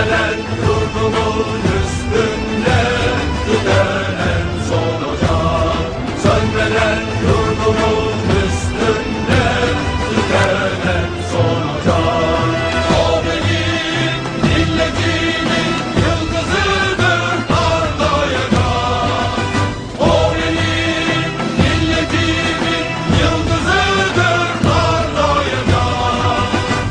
Gelen yurdumun üstünde Gidenen son ocak. Sönmeden yurdumun üstünde Gidenen son ocak.